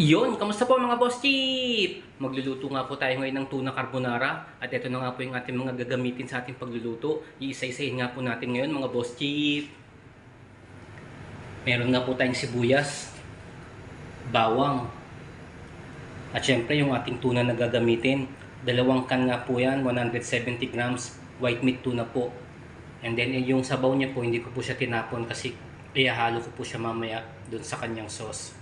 Iyon, kamusta po mga boss chip? Magluluto nga po tayo ngayon ng tuna carbonara at ito na nga po yung ating mga gagamitin sa ating pagluluto. Iisa-isahin nga po natin ngayon mga boss chip. Meron nga po tayong sibuyas, bawang, at syempre yung ating tuna na gagamitin. Dalawang can nga po yan, 170 grams white meat tuna po. And then eh, yung sabaw niya po, hindi ko po siya tinapon kasi ihahalo ko po siya mamaya dun sa kanyang sauce.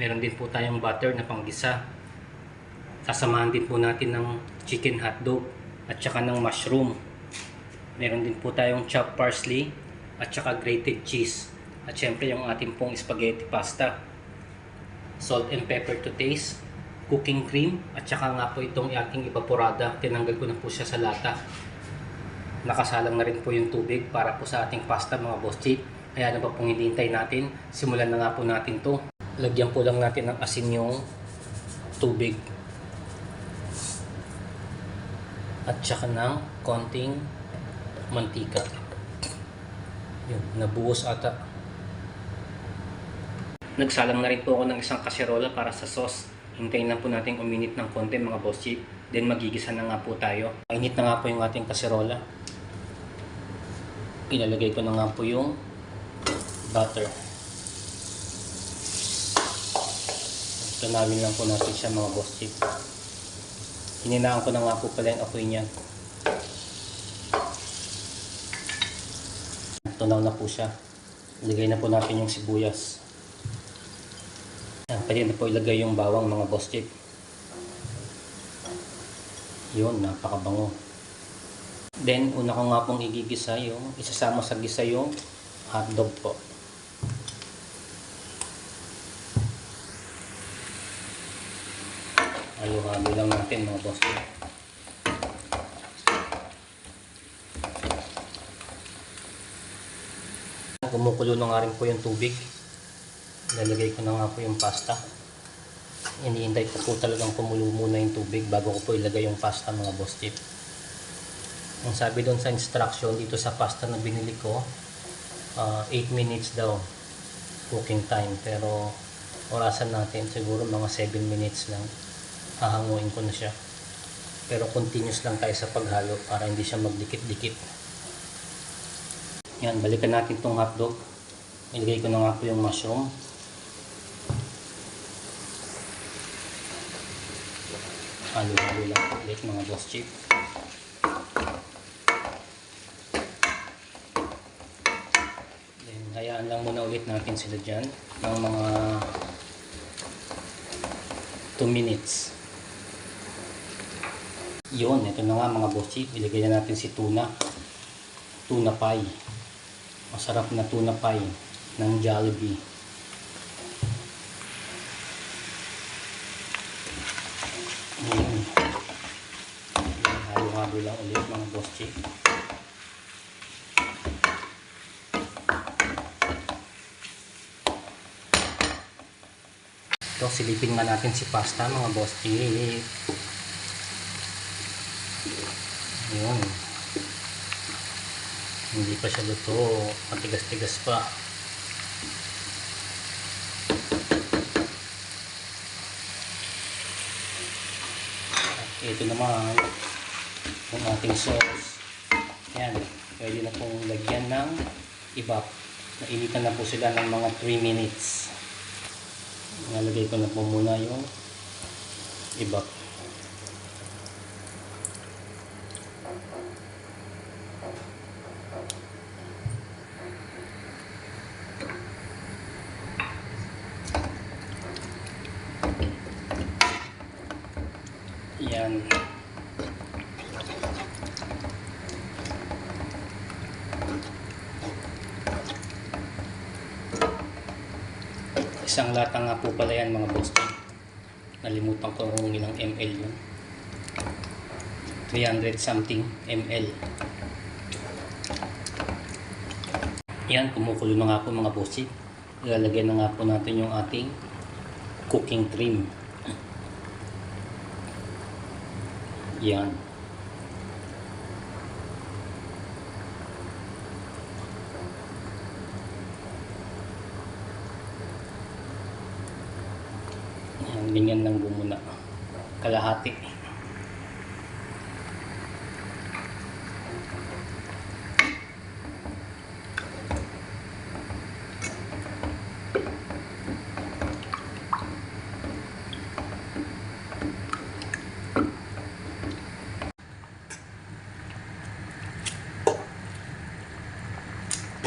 Meron din po tayong butter na panggisa. Sasamahan din po natin ng chicken hotdog at saka ng mushroom. Meron din po tayong chopped parsley at saka grated cheese. At syempre yung ating pong spaghetti pasta. Salt and pepper to taste. Cooking cream at saka nga po itong ating evaporada. Tinanggal ko na po siya sa lata. Nakasalang na rin po yung tubig para po sa ating pasta mga boss chick. Kaya na ba pong hinihintay natin? Simulan na nga po natin to. Lagyan po lang natin ng asin yung tubig. At saka ng konting mantika. Yun, nabuhos ata. Nagsalang na rin po ako ng isang kaserola para sa sauce. Hintayin lang po natin uminit ng konti mga boss chip. Then magigisa na nga po tayo. Mainit na nga po yung ating kaserola. Ilalagay ko na nga po yung butter. Tunawin lang po natin siya mga boss chip. Hininaan ko na nga po pala yung apoy niya. Tunaw na po siya. Ilagay na po natin yung sibuyas. Yan, pwede na po ilagay yung bawang mga boss chip. Yun, napakabango. Then, una ko nga pong igigisa yung, isasama sa gisa yung hotdog po. Halo-halo lang natin mga boss. Kumukulo na nga rin po yung tubig. Lalagay ko na nga po yung pasta. Iniintay ko po talagang kumulo muna yung tubig bago ko po ilagay yung pasta mga boss chip. Ang sabi doon sa instruction dito sa pasta na binili ko, uh, 8 minutes daw cooking time. Pero orasan natin siguro mga 7 minutes lang. Hahanguin ko na siya. Pero continuous lang tayo sa paghalo para hindi siya magdikit-dikit. Yan, balikan natin tong hotdog. Ilagay ko na nga po yung mushroom. Halo-halo lang ulit mga boss chip. Then, hayaan lang muna ulit natin sila dyan ng mga 2 minutes. Yun, ito na nga mga boss chip. Ilagay na natin si tuna. Tuna pie. Masarap na tuna pie ng Jollibee. Ayan. Halo-halo lang ulit mga boss chick. Ito, silipin nga natin si pasta mga boss chick. Ayan. Hindi pa siya luto. Matigas-tigas pa. At ito naman yung ating sauce. Yan. Pwede na pong lagyan ng ibap. Nainitan na po sila ng mga 3 minutes. Nalagay ko na po muna yung ibap. Yan. Isang lata nga po pala yan mga boss. Nalimutan ko kung ilang ml yun. 300 something ml. Yan, kumukulo na nga po mga boss. Ilalagay na nga po natin yung ating cooking cream. Yan. Yan, Ganyan lang muna. Kalahati.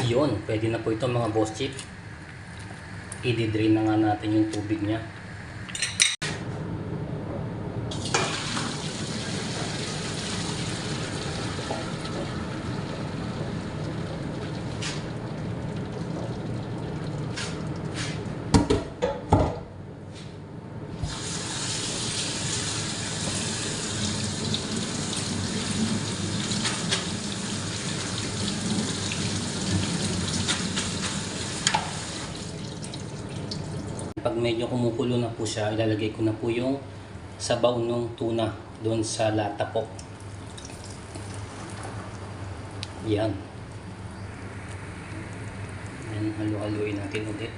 Yun, pwede na po ito mga boss chip. I-drain na nga natin yung tubig niya. Medyo kumukulo na po siya, ilalagay ko na po yung sabaw ng tuna doon sa lata po. Yan. Yan, halu-haluin natin ulit.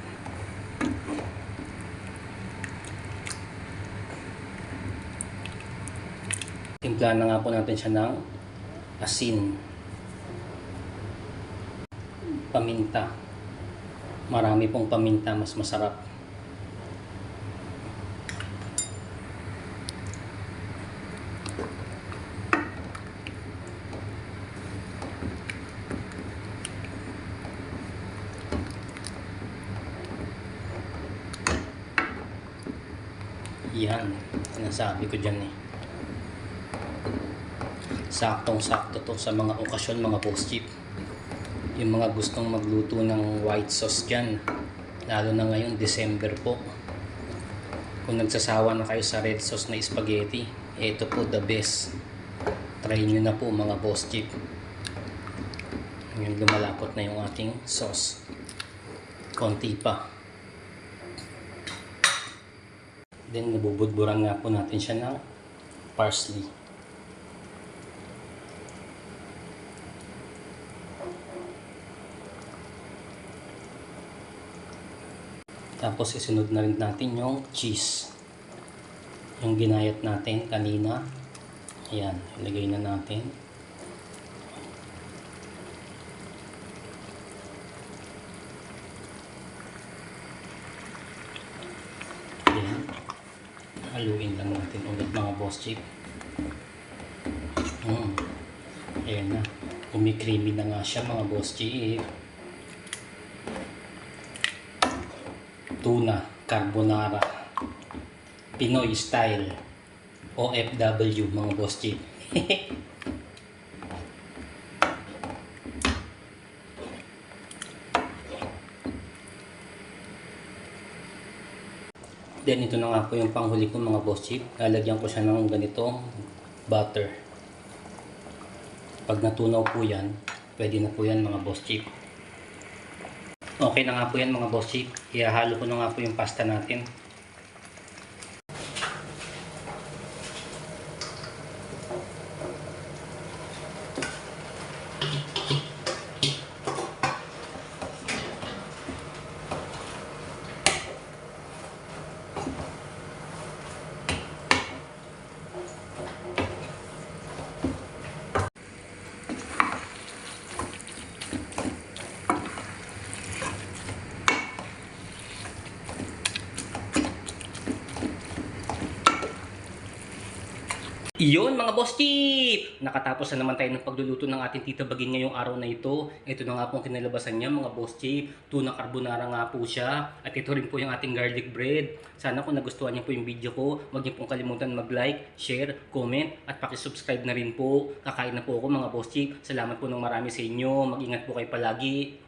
Timpla na nga po natin siya ng asin. Paminta. Marami pong paminta, mas masarap. Yan, sinasabi ko dyan eh. Saktong-sakto to sa mga okasyon, mga boss chip. Yung mga gustong magluto ng white sauce dyan, lalo na ngayon, December po. Kung nagsasawa na kayo sa red sauce na spaghetti, ito po the best. Try nyo na po mga boss chip. Ngayon lumalapot na yung ating sauce. Konti pa. Then nabubudburan nga po natin siya ng parsley. Tapos isunod na rin natin yung cheese. Yung ginayat natin kanina. Ayan, ilagay na natin. Haluin lang natin ulit mga boss chip. Mm. Ayan na. Kumikreamy na nga siya mga boss chip. Tuna carbonara. Pinoy style. OFW mga boss chip. Then ito na nga po yung panghuli ko mga boss chip. Lalagyan ko siya ng ganitong butter. Pag natunaw po yan, pwede na po yan mga boss chip. Okay na nga po yan mga boss chip. Ihahalo ko na nga po yung pasta natin. Iyon mga boss chip! Nakatapos na naman tayo ng pagluluto ng ating tita Bagin ngayong araw na ito. Ito na nga po ang kinalabasan niya mga boss chip. Tuna carbonara nga po siya. At ito rin po yung ating garlic bread. Sana kung nagustuhan niyo po yung video ko, huwag niyo pong kalimutan mag-like, share, comment, at pakisubscribe na rin po. Kakain na po ako mga boss chip. Salamat po ng marami sa inyo. Mag-ingat po kayo palagi.